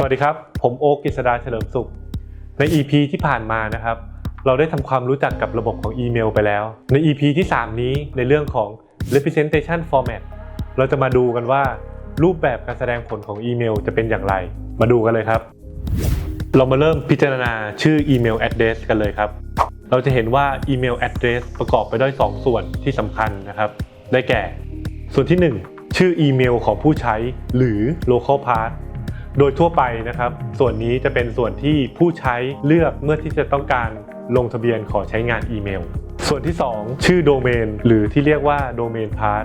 สวัสดีครับ ผมโอ๊กกฤษดาเฉลิมสุข ใน EP ที่ผ่านมานะครับ เราได้ทำความรู้จักกับระบบของอีเมลไปแล้ว ใน EP ที่ 3 นี้ในเรื่องของ representation format เราจะมาดูกันว่า รูปแบบการแสดงผลของอีเมลจะเป็นอย่างไร มาดูกันเลยครับ เรามาเริ่มพิจารณาชื่ออีเมล address กันเลยครับ เราจะเห็นว่าอีเมล address ประกอบไปด้วย 2 ส่วนที่สำคัญนะครับ ได้แก่ ส่วนที่ 1 ชื่ออีเมลของผู้ใช้หรือ local path โดยทั่วไปนะครับ ส่วนนี้จะเป็นส่วนที่ผู้ใช้เลือกเมื่อที่จะต้องการลงทะเบียนขอใช้งานอีเมล ส่วนที่ 2 ชื่อโดเมนหรือที่เรียกว่าโดเมนพาร์ท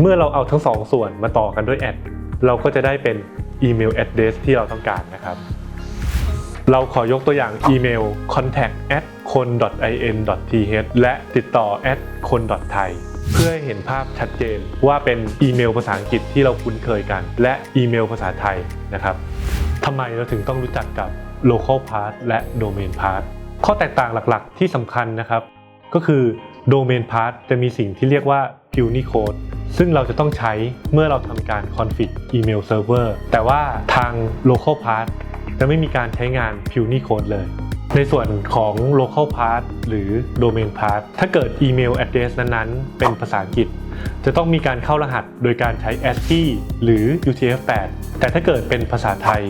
เมื่อเราเอาทั้งสองส่วนมาต่อกันด้วยแอดเราก็จะได้เป็นอีเมล address ที่เราต้องการนะครับ เราขอยกตัวอย่างอีเมล contact at kon in th และติดต่อ at kon thai เพื่อให้เห็นภาพชัดเจนว่าเป็นอีเมลภาษาอังกฤษที่เราคุ้นเคยกัน และอีเมลภาษาไทยนะครับทำไมเราถึงต้องรู้จักกับ local path และ domain path ข้อแตกต่างหลักๆ ที่สำคัญนะครับ ก็คือ domain path จะมีสิ่งที่เรียกว่า Unicode ซึ่งเราจะต้องใช้เมื่อเราทำการ config email server แต่ว่าทาง local path จะไม่มีการใช้งาน Unicode เลย ในส่วนของ local path หรือ domain path ถ้าเกิด email address นั้นๆ เป็นภาษาอังกฤษ จะต้องมีการเข้ารหัสโดยการใช้ ASCII หรือ UTF-8 แต่ถ้าเกิดเป็นภาษาไทย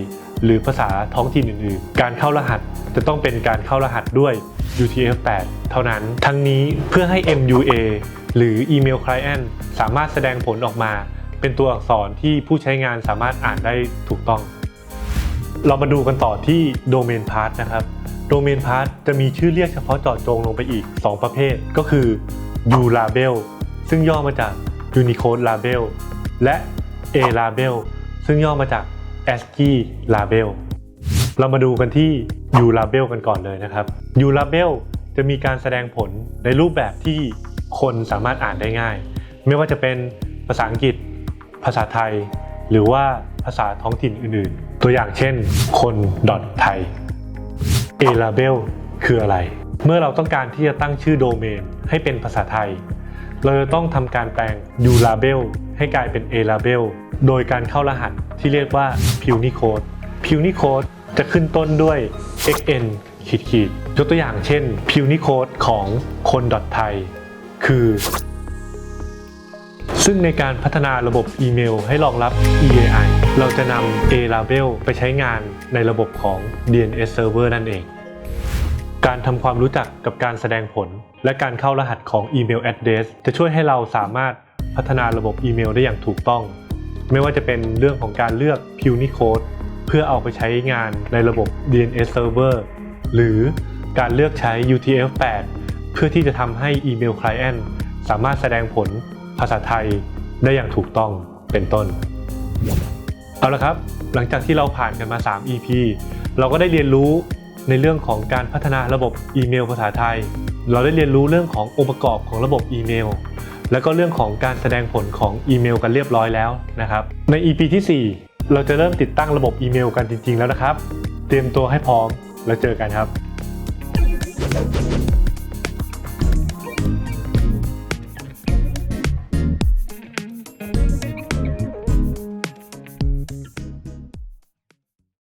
หรือภาษาท้องถิ่นอื่นๆ การเข้ารหัสจะต้องเป็นการเข้ารหัสด้วย UTF-8 เท่านั้น ทั้งนี้เพื่อให้ MUA หรือ Email Client สามารถแสดงผลออกมา เป็นตัวอักษรที่ผู้ใช้งานสามารถอ่านได้ถูกต้อง เรามาดูกันต่อที่ Domain Path นะครับ Domain Path จะมีชื่อเรียกเฉพาะเจาะจงลงไปอีก 2 ประเภทก็คือ U Label ซึ่งย่อมาจาก Unicode Label และ A Label ซึ่งย่อมาจาก ASCII Label เรามาดูกันที่ U Label กันก่อนเลยนะครับ U Label จะมีการแสดงผลในรูปแบบที่คนสามารถอ่านได้ง่าย ไม่ว่าจะเป็นภาษาอังกฤษ ภาษาไทย หรือว่าภาษาท้องถิ่นอื่นๆ ตัวอย่างเช่น คนไ A label คืออะไร เมื่อเราต้องการที่จะตั้งชื่อโดเมนให้เป็นภาษาไทย เราจะต้องทำการแปลง U label ให้กลายเป็น A label โดยการเข้ารหัสที่เรียกว่า Punicode Punicode จะขึ้นต้นด้วย xn ขีดขีดยกตัวอย่างเช่น Punicode ของคนไทยคือ ซึ่งในการพัฒนาระบบอีเมลให้รองรับ EAI เราจะนำ A label ไปใช้งานในระบบของ DNS server นั่นเอง การทำความรู้จักกับการแสดงผล และการเข้ารหัสของอีเมล address จะช่วยให้เราสามารถพัฒนาระบบอีเมลได้อย่างถูกต้อง ไม่ว่าจะเป็นเรื่องของการเลือก Punicode เพื่อเอาไปใช้งานในระบบ DNS server หรือการเลือกใช้ UTF-8 เพื่อที่จะทำให้อีเมล Client สามารถแสดงผลภาษาไทยได้อย่างถูกต้องเป็นต้น เอาละครับ หลังจากที่เราผ่านกันมา 3 EP เราก็ได้เรียนรู้ในเรื่องของการพัฒนาระบบอีเมลภาษาไทย เราได้เรียนรู้เรื่องขององค์ประกอบของระบบอีเมล แล้วก็เรื่องของการแสดงผลของอีเมลกันเรียบร้อยแล้วนะครับ ใน EP ที่ 4 เราจะเริ่มติดตั้งระบบอีเมลกันจริง ๆ แล้วนะครับ เตรียมตัวให้พร้อมแล้วเจอกันครับ